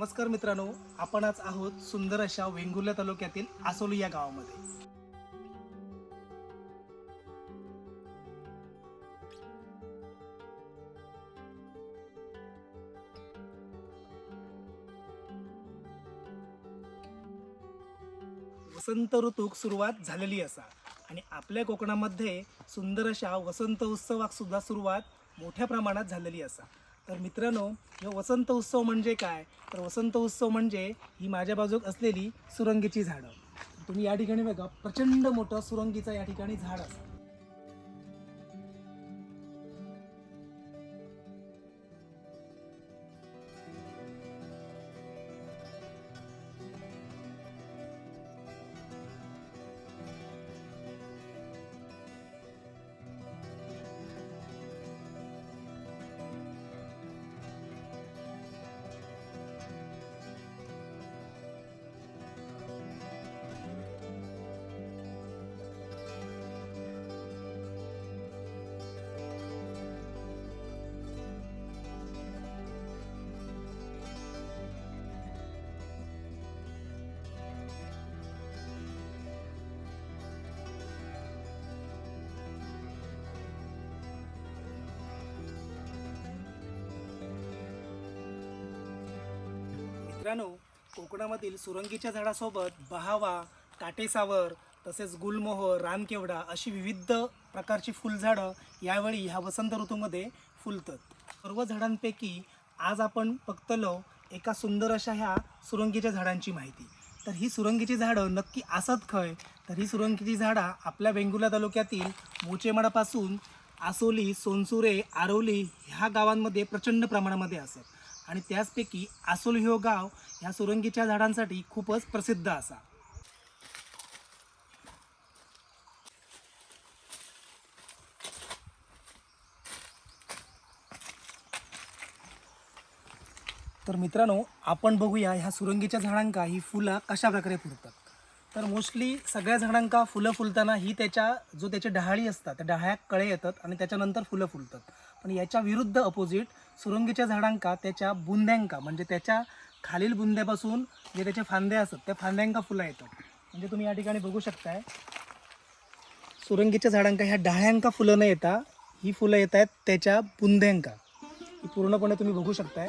नमस्कार मित्रांनो आपण आज आहोत सुंदर अशा वेंगुर्ला तालुक्यातील आसोली या गावामध्ये. वसंत ऋतूक सुरुवात झालेली असा आणि आपल्या कोकणामध्ये सुंदर अशा वसंत उत्सवाक सुद्धा सुरुवात मोठ्या प्रमाणात झालेली असा. तर मित्रांनो हे वसंत उत्सव म्हणजे काय? तर वसंत उत्सव म्हणजे ही माझ्या बाजूक असलेली सुरंगीची झाडं. तुम्ही या ठिकाणी बघा प्रचंड मोठं सुरंगीचं या ठिकाणी झाड असं मित्रांनो कोकणामधील सुरंगीच्या झाडासोबत बहावा काटेसावर तसेच गुलमोहर रानकेवडा अशी विविध प्रकारची फुलझाडं यावेळी ह्या वसंत ऋतूमध्ये फुलतात. सर्व झाडांपैकी आज आपण बघतलो एका सुंदर अशा ह्या सुरंगीच्या झाडांची माहिती. तर ही सुरंगीची झाडं नक्की असत खय? तर ही सुरंगीची झाडं आपल्या वेंगुर्ला तालुक्यातील मोचेमाडापासून आसोली सोनसुरे आरोली ह्या गावांमध्ये प्रचंड प्रमाणामध्ये असत. आणि त्याचपैकी आसोल हो गाव ह्या सुरंगीच्या झाडांसाठी खूपच प्रसिद्ध असा. तर मित्रांनो आपण बघूया ह्या सुरंगीच्या झाडांका ही फुलं कशा प्रकारे फुलतात. तर मोस्टली सगळ्या झाडांका फुलं फुलताना ही त्याच्या जो त्याचे डहाळी असतात त्या डहाळ्या कळे येतात आणि त्याच्यानंतर फुलं फुलतात. पण याच्या विरुद्ध अपोजिट सुरंगीच्या झाडांका त्याच्या बुंद्यांका म्हणजे त्याच्या खालील बुंद्यापासून जे त्याचे फांदे असतात त्या फांद्यांका फुलं येतात. म्हणजे तुम्ही या ठिकाणी बघू शकताय सुरंगीच्या झाडांका ह्या डाळ्यांका फुलं न येता ही फुलं येत आहेत त्याच्या बुंद्यांका. ही पूर्णपणे तुम्ही बघू शकताय.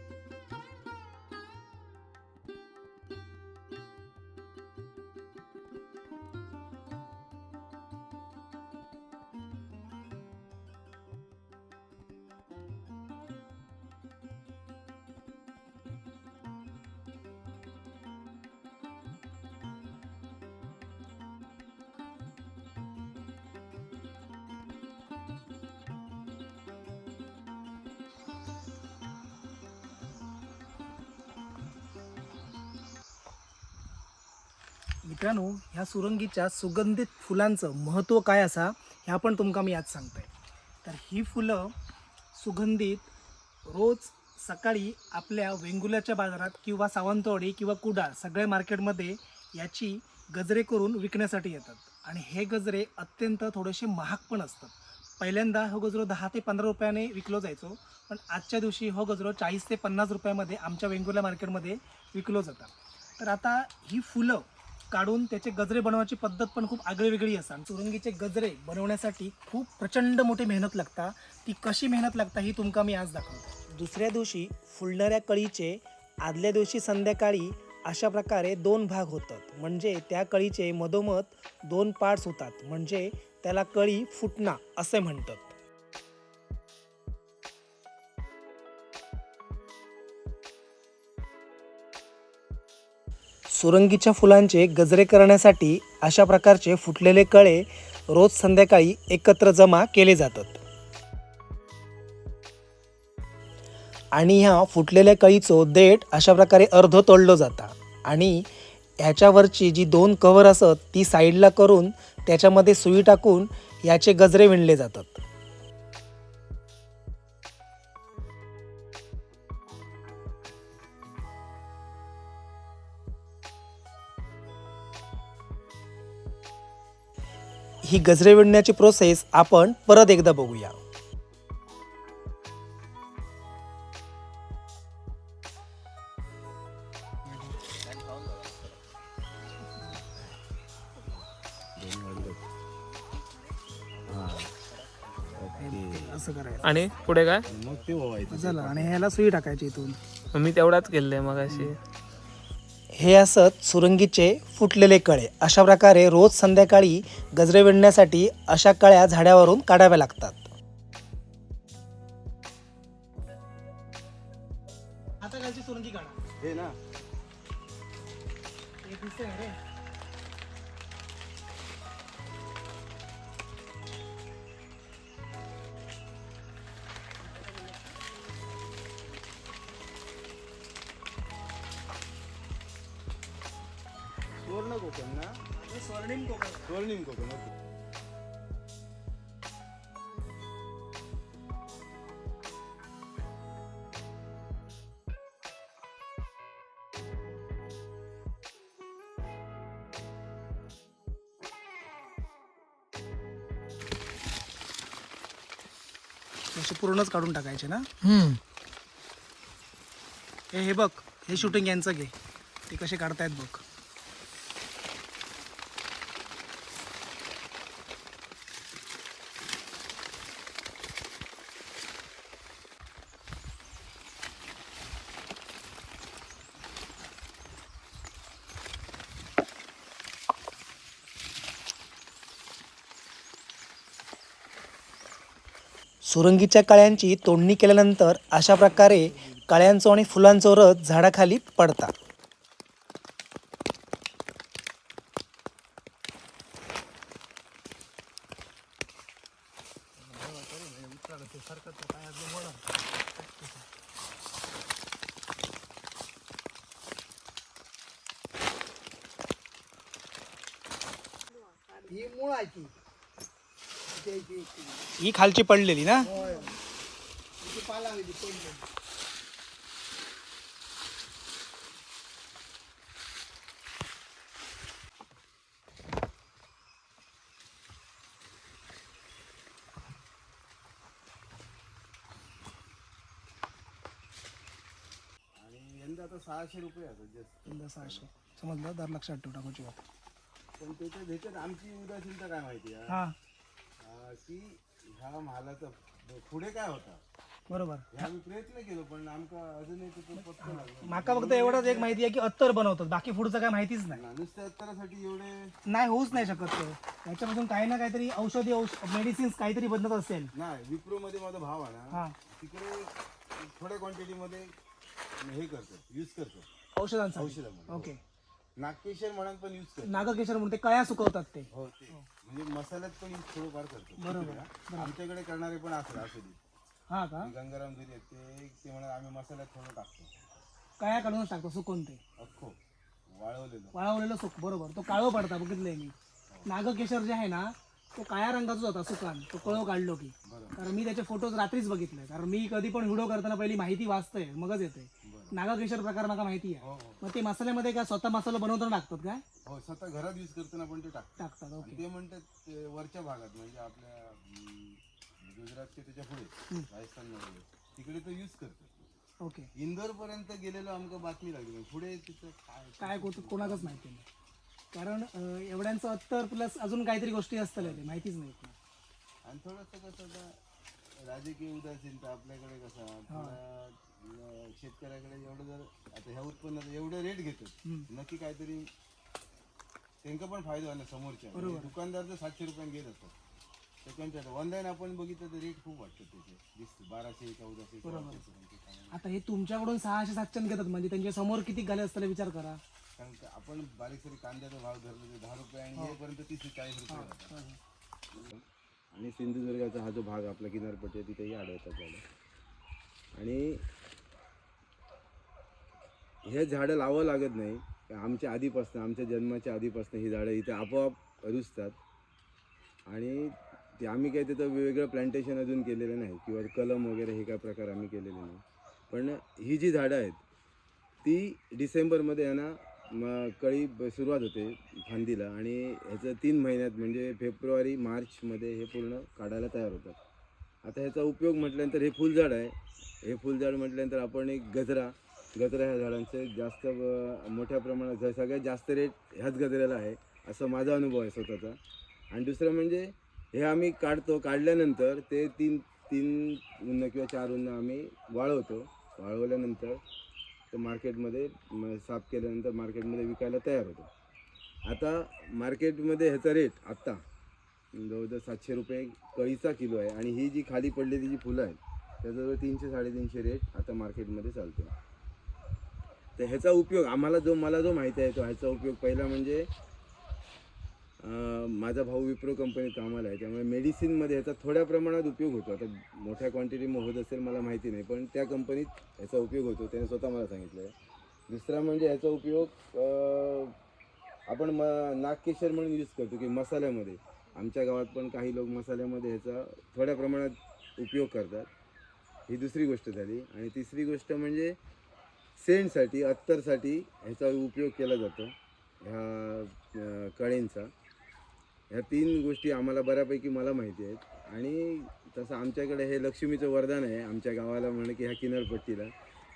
मित्रांनो ह्या सुरंगीच्या सुगंधित फुलांचं महत्त्व काय असा ह्या पण तुमका मी आज सांगतोय. तर ही फुलं सुगंधित रोज सकाळी आपल्या वेंगुल्याच्या बाजारात किंवा सावंतवाडी किंवा कुडाळ सगळ्या मार्केटमध्ये याची गजरे करून विकण्यासाठी येतात. आणि हे गजरे अत्यंत थोडेसे महाग पण असतात. पहिल्यांदा हा गजरो दहा ते पंधरा रुपयाने विकलो जायचो पण आजच्या दिवशी हा गजरो चाळीस ते पन्नास रुपयामध्ये आमच्या वेंगुर्ला मार्केटमध्ये विकलो जातात. तर आता ही फुलं काढून त्याचे गजरे बनवण्याची पद्धत पण खूप आगळीवेगळी वेगळी असा चुरंगीचे गजरे बनवण्यासाठी खूप प्रचंड मोठी मेहनत लागता. ती कशी मेहनत लागता ही तुमका मी आज दाखवतो. दुसऱ्या दिवशी फुलणाऱ्या कळीचे आदल्या दिवशी संध्याकाळी अशा प्रकारे दोन भाग होतात. म्हणजे त्या कळीचे मधोमध दोन पार्ट्स होतात. म्हणजे त्याला कळी फुटणा असे म्हणतात. सुरंगीच्या फुलांचे गजरे करण्यासाठी अशा प्रकारचे फुटलेले कळे रोज संध्याकाळी एकत्र जमा केले जातात. आणि ह्या फुटलेल्या कळीचो देठ अशा प्रकारे अर्ध तोडलं जाता. आणि ह्याच्यावरची जी दोन कवर असत ती साईडला करून त्याच्यामध्ये सुई टाकून याचे गजरे विणले जातात. ही गजरे विणण्याची प्रोसेस आपण परत एकदा बघूया. असं करायचं आणि पुढे काय? मग ते झालं. आणि ह्याला सुई टाकायची इथून. मी तेवढाच केलंय मग अशी हे असत सुरंगीचे फुटलेले कळे. अशा प्रकारे रोज संध्याकाळी गजरे विणण्यासाठी अशा कळ्या झाडावरून काढाव्या लागतात. आता कालची सुरंगी काढा. स्वर्णिम ओके. असे पूर्णच काढून टाकायचे ना? हे हे बघ हे शूटिंग यांचं घे. ते कसे काढतायत बघ. सुरंगीच्या कळ्यांची तोडणी केल्यानंतर अशा प्रकारे कळ्यांचो आणि फुलांचो रस झाडाखाली पडतात. ही मूळ ही खालची पडलेली ना? आता सहाशे रुपये आता जस्ट समजा सहाशे. समजलं? दर लक्षात ठेव टाकायची बात पण त्याच्यात ह्याच्यात आमची उदासीनता काय माहिती आहे? हा. की ह्या मालाचा पुढे काय होता? बरोबर. ह्या प्रयत्न केलो पण आमका अजूनही पत्ता लागला माका फक्त एवढंच एक माहिती आहे की अत्तर बनवतात बाकी पुढचं काय माहितीच नाही. नुसत्या उत्तरासाठी एवढे नाही होऊच नाही शकत ते. त्याच्यापासून काही ना काहीतरी औषधी औषध मेडिसिन्स काहीतरी बनत असेल. नाही विप्रो मध्ये माझा भाव आहे ना हा. तिकडे थोड्या क्वांटिटी मध्ये हे करतात यूज करतात. औषधांसाठी. औषधामध्ये ओके नागकेशर म्हणून पण यूज करतात. नागकेशर म्हणून ते कया सुकवतात ते. हो ते. म्हणजे मसाल्यात पण थोडंफार करतात बरोबर. हा. आमच्याकडे करणारे पण असतात औषधी हा का? गंगाराम दुरी आहेत ते ते म्हणत आम्ही मसाल्यात थोडं टाकतो. कया काढूनच टाकतो सुकवून ते. अख्खो वाळवलेलं. वाळवलेलं सुक बरोबर. तो काळो पडता बघितलंय मी. नागकेशर जे आहे ना तो काळ्या रंगाचाच होता सुकान तो कळो काढलो की. बरोबर. कारण मी त्याचे फोटोज रात्रीच बघितले. कारण मी कधी पण व्हिडिओ करताना पहिली माहिती वाचतोय मगच येते नागकेशर प्रकार मला माहिती आहे. हो हो. मग ते मसाल्यामध्ये काय स्वतः मसाला बनवताना टाकतात काय? हो स्वतः घरात यूज करताना पण ते टाकतात. टाकतात ओके. आणि ते म्हणतात ते वरच्या भागात म्हणजे आपल्या गुजरातच्या त्याच्या पुढे राजस्थानमध्ये तिकडे तो यूज करतात. ओके. इंदोर पर्यंत गेलेलो आमका बातमी लागली. पुढे तिथं काय काय कोणालाच माहिती नाही. कारण अं, एवढ्यांचं अत्तर प्लस अजून काहीतरी गोष्टी असतल्या ते माहितीच नाहीत आणि थोडंसं कसं आता राजकीय उदासीनता आपल्याकडे कसं आपल्या शेतकऱ्याकडे एवढं जर आता ह्या उत्पन्नाचं एवढं रेट घेतात नक्की काहीतरी त्यांना पण फायदा होणार समोरच्या. म्हणजे दुकानदार जर सातशे रुपयाने घेत असतात. तर त्यांच्या ऑनलाईन आपण बघितलं तर रेट खूप वाटतात त्याचे. दिसते बाराशे चौदाशे. आता हे तुमच्याकडून सहाशे सातशे घेतात म्हणजे त्यांच्यासमोर किती गाले असताना विचार करा. कारण आपण बारीक सारी कांद्याचा भाव धरला तर दहा रुपये आणि हेपर्यंत तीस ते चाळीस रुपये. आणि सिंधुदुर्गाचा हा जो भाग आपला किनारपट्टी आहे तिथेही आढळतात आणि हे झाडं लावावं लागत नाही. आमच्या आधीपासून आमच्या जन्माच्या आधीपासून ही झाडं इथे आपोआप रुजतात. आणि ते आम्ही काही तिथं वेगवेगळं प्लांटेशन अजून केलेलं नाही किंवा कलम वगैरे हे काय प्रकार आम्ही केलेले नाही. पण ही जी झाडं आहेत ती डिसेंबरमध्ये यांना ना म कळी सुरुवात होते फांदीला आणि ह्याचं तीन महिन्यात म्हणजे फेब्रुवारी मार्चमध्ये हे पूर्ण काढायला तयार होतात. आता ह्याचा उपयोग म्हटल्यानंतर हे फुलझाड आहे. हे फुलझाड म्हटल्यानंतर आपण एक गजरा गजरा ह्या झाडांचे जास्त मोठ्या प्रमाणात सगळ्यात जास्त रेट ह्याच गजऱ्याला आहे असं माझा अनुभव आहे स्वतःचा. आणि दुसरं म्हणजे हे आम्ही काढतो काढल्यानंतर ते तीन तीन उन्न किंवा चार उन्न आम्ही वाळवतो. वाळवल्यानंतर तर मार्केटमध्ये म- साफ केल्यानंतर मार्केटमध्ये विकायला तयार होतो. आता मार्केटमध्ये ह्याचा रेट आत्ता जवळजवळ सातशे रुपये कळीचा किलो आहे. आणि ही जी खाली पडलेली जी फुलं आहेत त्याजवळ तीनशे साडेतीनशे रेट आता मार्केटमध्ये चालतो. तर ह्याचा उपयोग आम्हाला जो मला जो माहिती आहे तो ह्याचा उपयोग पहिला म्हणजे माझा भाऊ विप्रो कंपनीत कामाला आहे त्यामुळे मेडिसिनमध्ये ह्याचा थोड्या प्रमाणात उपयोग होतो. आता मोठ्या क्वांटिटीमध्ये होत असेल मला माहिती नाही पण त्या कंपनीत ह्याचा उपयोग होतो त्याने स्वतः मला सांगितलं आहे दुसरा म्हणजे ह्याचा उपयोग आपण म नागकेशर म्हणून यूज करतो की मसाल्यामध्ये. आमच्या गावात पण काही लोक मसाल्यामध्ये ह्याचा थोड्या प्रमाणात उपयोग करतात. ही दुसरी गोष्ट झाली. आणि तिसरी गोष्ट म्हणजे सेंटसाठी अत्तरसाठी ह्याचा उपयोग केला जातो. ह्या कळेंचा. ह्या तीन गोष्टी आम्हाला बऱ्यापैकी मला माहिती आहेत. आणि तसं आमच्याकडे हे लक्ष्मीचं वरदान आहे आमच्या गावाला म्हणे की ह्या किनारपट्टीला.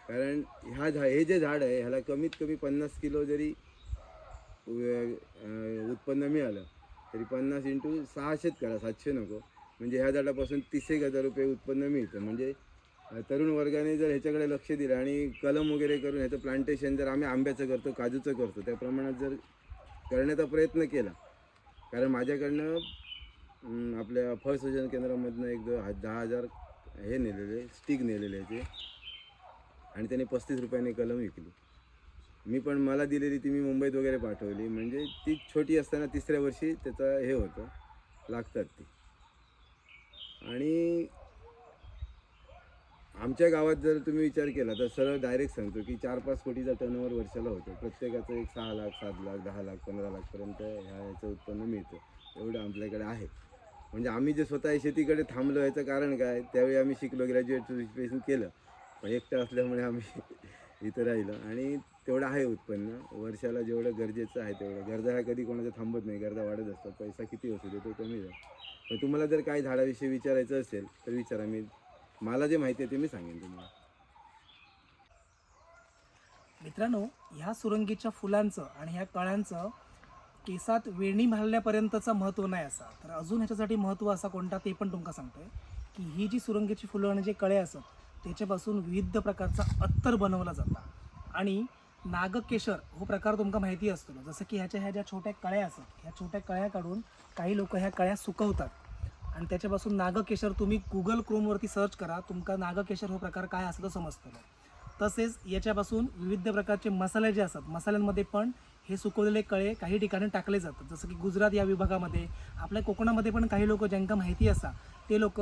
कारण ह्या झा हे जे झाड आहे ह्याला कमीत कमी पन्नास किलो जरी उत्पन्न मिळालं तरी पन्नास इंटू सहाशेच करा सातशे नको. म्हणजे ह्या झाडापासून तीस एक हजार रुपये उत्पन्न मिळतं. म्हणजे तरुण वर्गाने जर ह्याच्याकडे लक्ष दिलं आणि कलम वगैरे करून ह्याचं प्लांटेशन जर आम्ही आंब्याचं करतो काजूचं करतो त्या प्रमाणात जर करण्याचा प्रयत्न केला कारण माझ्याकडनं आपल्या फळ संशोधन केंद्रामधनं एक दहा हजार हे नेलेले स्टिक नेलेले ते आणि त्याने पस्तीस रुपयाने कलम विकली. मी पण मला दिलेली ती मी मुंबईत वगैरे पाठवली. म्हणजे ती छोटी असताना तिसऱ्या वर्षी त्याचं हे होतं लागतात ती. आणि आमच्या गावात जर तुम्ही विचार केला तर सरळ डायरेक्ट सांगतो की चार पाच कोटीचा टर्नओव्हर वर्षाला होतो. प्रत्येकाचं एक सहा लाख सात लाख दहा लाख पंधरा लाखपर्यंत ह्या याचं उत्पन्न मिळतं. एवढं आपल्याकडे आहे. म्हणजे आम्ही जे स्वतः शेतीकडे थांबलो याचं कारण काय? त्यावेळी आम्ही शिकलो ग्रॅज्युएट एज्युकेशन केलं. पण एकटं असल्यामुळे आम्ही इथं राहिलो. आणि तेवढं आहे उत्पन्न. वर्षाला जेवढं गरजेचं आहे तेवढं. गरजा ह्या कधी कोणाचं थांबत नाही. गरजा वाढत असतात. पैसा किती असू दे तो कमी जाईल पण तुम्हाला जर काही झाडाविषयी विचारायचं असेल तर विचारा. मी मला जे माहिती आहे ते मी सांगेन तुम्हाला. मित्रांनो ह्या सुरंगीच्या फुलांचं आणि ह्या कळ्यांचं केसात वेणी घालण्यापर्यंतचं महत्त्व नाही असा. तर अजून ह्याच्यासाठी महत्त्व असा कोणता ते पण तुमका सांगतोय की ही जी सुरंगीची फुलं आणि जे कळे असत त्याच्यापासून विविध प्रकारचा अत्तर बनवला जाता. आणि नागकेशर हो प्रकार तुमका माहिती असतो. जसं की ह्याच्या ह्या ज्या छोट्या कळ्या असतात ह्या छोट्या कळ्या काढून काही लोक ह्या कळ्या सुकवतात. आणि त्याच्यापासून नागकेशर तुम्ही गुगल क्रोमवरती सर्च करा. तुमका नागकेशर हो प्रकार काय असतो समजतं तसेच याच्यापासून विविध प्रकारचे मसाले जे असतात मसाल्यांमध्ये पण हे सुकवलेले कळे काही ठिकाणी टाकले जातात. जसं की गुजरात या विभागामध्ये आपल्या कोकणामध्ये पण काही लोक ज्यांका माहिती असा ते लोक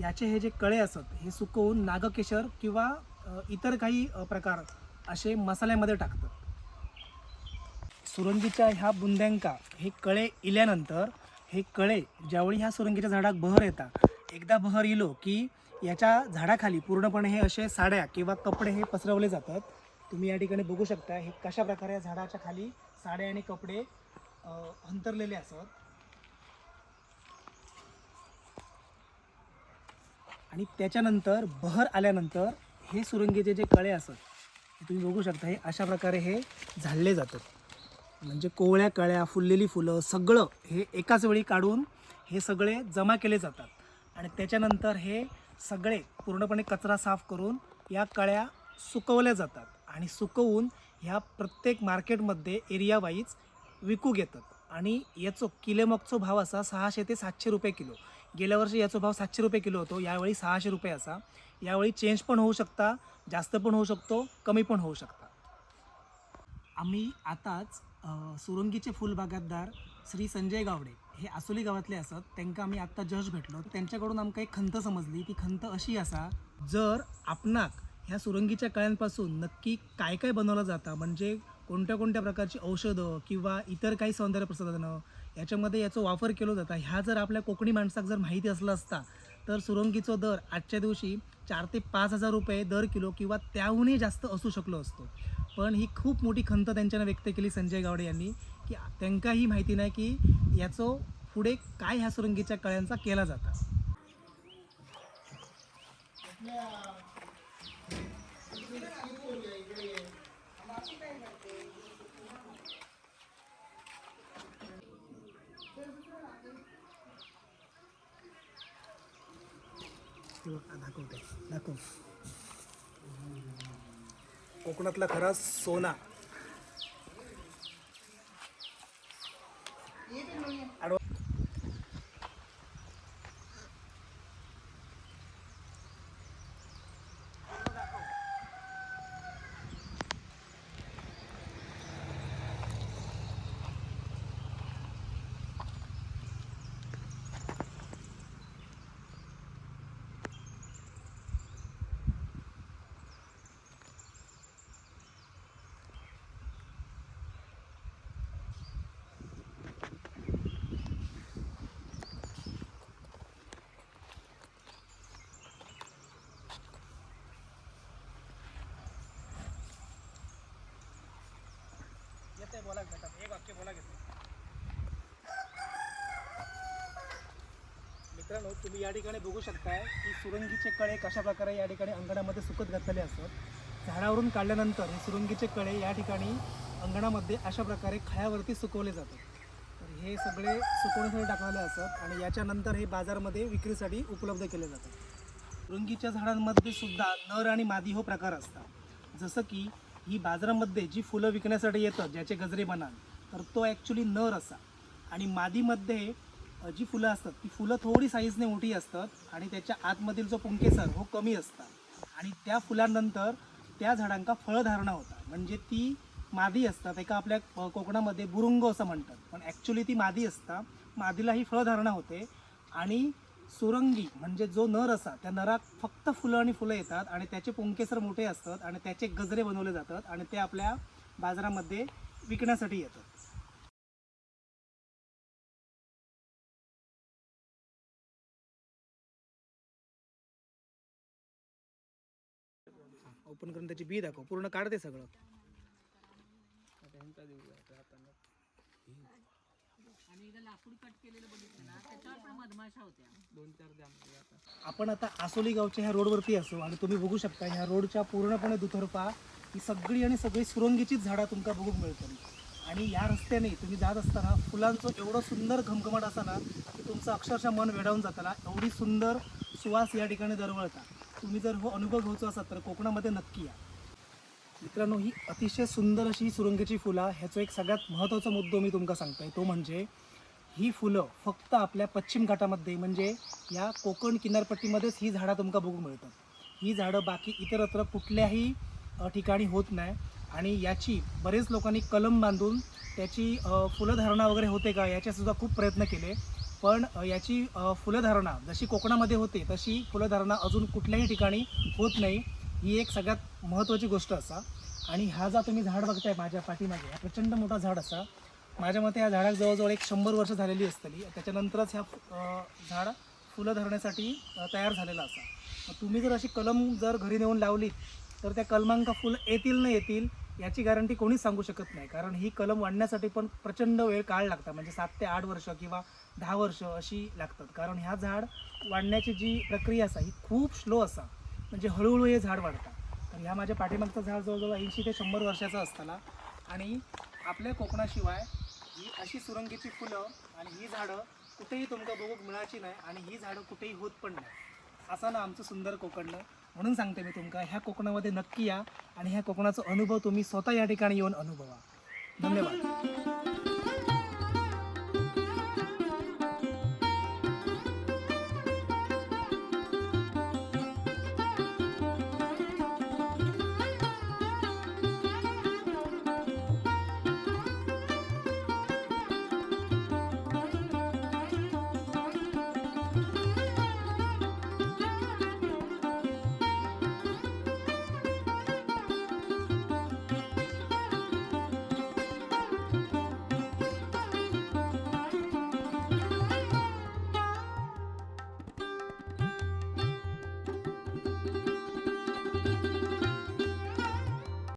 याचे हे जे कळे असतात हे सुकवून नागकेशर किंवा इतर काही प्रकार असे मसाल्यामध्ये टाकतात. सुरंगीच्या ह्या बुंद्यांका हे कळे इल्यानंतर हे कळे ज्यावेळी ह्या सुरंगीच्या झाडाक बहर येता एकदा बहर इलो की याच्या झाडाखाली पूर्णपणे हे असे साड्या किंवा कपडे हे पसरवले जातात. तुम्ही या ठिकाणी बघू शकता हे कशा प्रकारे या झाडाच्या खाली साड्या आणि कपडे अंतरलेले असत आणि त्याच्यानंतर बहर आल्यानंतर हे सुरंगीचे जे कळे असतात तुम्ही बघू शकता हे अशा प्रकारे हे झाडले जातात. म्हणजे कोवळ्या कळ्या फुललेली फुलं सगळं हे एकाच वेळी काढून हे सगळे जमा केले जातात. आणि त्याच्यानंतर हे सगळे पूर्णपणे कचरा साफ करून या कळ्या सुकवल्या जातात आणि सुकवून ह्या प्रत्येक मार्केटमध्ये एरिया वाईज विकू घेतात. आणि याचो किलेमगचो भाव असा सहाशे ते सातशे रुपये किलो. गेल्या वर्षी याचो भाव सातशे रुपये किलो होतो यावेळी सहाशे रुपये असा. यावेळी चेंज पण होऊ शकता जास्त पण होऊ शकतो कमी पण होऊ शकता. आम्ही आताच सुरंगीचे फुलबागायतदार श्री संजय गावडे हे आसोली गावातले असत. त्यांना आम्ही आत्ता जज भेटलो. त्यांच्याकडून आमकां एक खंत समजली. ती खंत अशी असा जर आपणाक ह्या सुरंगीच्या कळ्यांपासून नक्की काय काय बनवलं जातं म्हणजे कोणत्या कोणत्या प्रकारची औषधं किंवा इतर काही सौंदर्य प्रसाधनं याच्यामध्ये याचा वापर केला जाता. ह्या जर आपल्या कोकणी माणसाक जर माहिती असलं असता तर सुरंगीचो दर आजच्या दिवशी चार ते पाच हजार रुपये दर किलो किंवा त्याहूनही जास्त असू शकलो असतो. पण ही खूप मोठी खंत त्यांच्यानं व्यक्त केली संजय गावडे यांनी की त्यांका ही माहिती नाही की याचं पुढे काय ह्या सुरंगीच्या कळ्यांचा केला जाता. दाखव कोकणातला खरा सोना. बोला मॅडम. एक वाक्य बोला घेतो मित्रांनो तुम्ही या ठिकाणी बघू शकताय की सुरंगीचे कळे कशा प्रकारे या ठिकाणी अंगणामध्ये सुकत घातलेले असतात. झाडावरून काढल्यानंतर हे सुरंगीचे कळे या ठिकाणी अंगणामध्ये अशा प्रकारे खळ्यावरती सुकवले जातात. तर हे सगळे सुकवण्यासाठी टाकलेले असतात आणि याच्यानंतर हे बाजारामध्ये विक्रीसाठी उपलब्ध केले जातात. सुरंगीच्या झाडांमध्ये सुद्धा नर आणि मादी हो प्रकार असतात. जसं की ही बाजारामध्ये जी फुलं विकण्यासाठी येतात ज्याचे गजरे बनाल तर तो ॲक्च्युली नर असा. आणि मादीमध्ये जी फुलं असतात ती फुलं थोडी साईजने मोठी असतात आणि त्याच्या आतमधील जो पुंकेसर हो कमी असतात आणि त्या फुलांनंतर त्या झाडांका फळधारणा होतात. म्हणजे ती मादी असतात एका आपल्या कोकणामध्ये बुरुंग असं म्हणतात. पण ॲक्च्युली ती मादी असता. मादीला ही फळधारणा होते. आणि सुरंगी म्हणजे जो नर असा त्या नरात फक्त फुलं आणि फुलं येतात आणि त्याचे पुंकेसर मोठे असतात आणि त्याचे गजरे बनवले जातात आणि ते आपल्या बाजारामध्ये विकण्यासाठी येतात. ओपन करून त्याची बी दाखव. पूर्ण काढते सगळं. आपण आता आसोली गावच्या ह्या रोडवरती असो आणि तुम्ही बघू शकता ह्या रोडच्या पूर्णपणे दुतर्फा ही सगळी आणि सगळी सुरंगीचीच झाडं तुमका बघूक मिळतात आणि या रस्त्याने तुम्ही जात असताना फुलांचं एवढं सुंदर घमघमाट असा ना की तुमचं अक्षरशः मन वेडावून जाताना एवढी सुंदर सुवास या ठिकाणी दरवळता. तुम्ही जर हो अनुभव घ्यायचा असाल तर कोकणामध्ये नक्की या. मित्रांनो ही अतिशय सुंदर अशी ही सुरंगीची फुलं ह्याचा एक सगळ्यात महत्त्वाचा मुद्दा मी तुमका सांगतोय. तो म्हणजे ही फुलं फक्त आपल्या पश्चिम घाटामध्ये म्हणजे या कोकण किनारपट्टीमध्येच ही झाडं तुमका बघू मिळतात. ही झाडं बाकी इतरत्र कुठल्याही ठिकाणी होत नाही. आणि याची बरेच लोकांनी कलम बांधून त्याची फुलधारणा वगैरे होते का याच्यासुद्धा खूप प्रयत्न केले. पण याची फुलधारणा जशी कोकणामध्ये होते तशी फुलधारणा अजून कुठल्याही ठिकाणी होत नाही. ही एक सगळ्यात महत्त्वाची गोष्ट असा. आणि हा जा तुम्ही झाड बघताय माझ्या पाठीमागे हा प्रचंड मोठा झाड असा. माझ्या मते या झाडाक जवळजवळ एक शंभर वर्ष झालेली असतली. त्याच्यानंतरच ह्या झाड फुलं धरण्यासाठी तयार झालेलं असा. तुम्ही जर अशी कलम जर घरी नेऊन लावली तर त्या कलमांका फुलं येतील न येतील याची गॅरंटी कोणीच सांगू शकत नाही. कारण ही कलम वाढण्यासाठी पण प्रचंड वेळ काळ लागतात. म्हणजे सात ते आठ वर्ष किंवा दहा वर्ष अशी लागतात. कारण ह्या झाड वाढण्याची जी प्रक्रिया असा ही खूप स्लो असा. म्हणजे हळूहळू हे झाड वाढतं तर ह्या माझ्या पाठीमागचं झाड जवळजवळ ऐंशी ते शंभर वर्षाचं असताना आणि आपल्या कोकणाशिवाय अशी सुरंगीची फुलं आणि ही झाडं कुठेही तुमका बघूक मिळायची नाही आणि ही झाडं कुठेही होत पण नाही. असं ना आमचं सुंदर कोकणनं म्हणून सांगते मी तुमका ह्या कोकणामध्ये नक्की या आणि ह्या कोकणाचा अनुभव तुम्ही स्वतः या ठिकाणी येऊन अनुभवा. धन्यवाद.